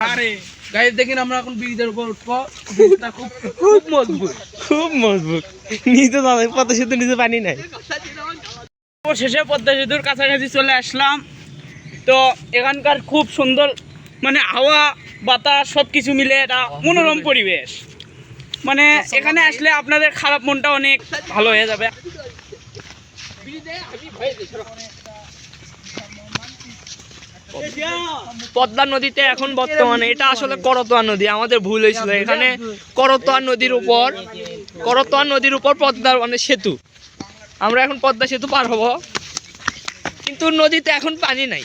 আরে দেখেন আমরা এখন ব্রিজের উপর উঠবো। ব্রিজটা খুব খুব মজবুত। খুব মজবুত। নিচে দাদা পদ্মা সেতু নিচে পানি নাই। শেষে পদ্মা সেতুর কাছাকাছি চলে আসলাম। তো এখানকার খুব সুন্দর মানে হাওয়া বাতাস সব কিছু মিলে এটা মনোরম পরিবেশ। মানে এখানে আসলে আপনাদের খারাপ মনটা অনেক ভালো হয়ে যাবে। পদ্মা নদীতে এখন বর্তমানে, এটা আসলে করতোয়া নদী, আমাদের ভুল হয়েছিল। এখানে করতোয়া নদীর উপর, করতোয়া নদীর উপর পদ্মার মানে সেতু। আমরা এখন পদ্মা সেতু পার হব। কিন্তু নদীতে এখন পানি নাই।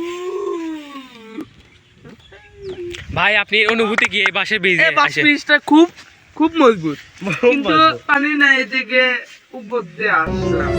ভাই আপনি অনুভূতি কি এই বাসের ব্রিজ এই বাস ব্রিজটা খুব খুব মজবুত। কিন্তু পানি নাই এদিকে উপর দিয়ে আসলাম।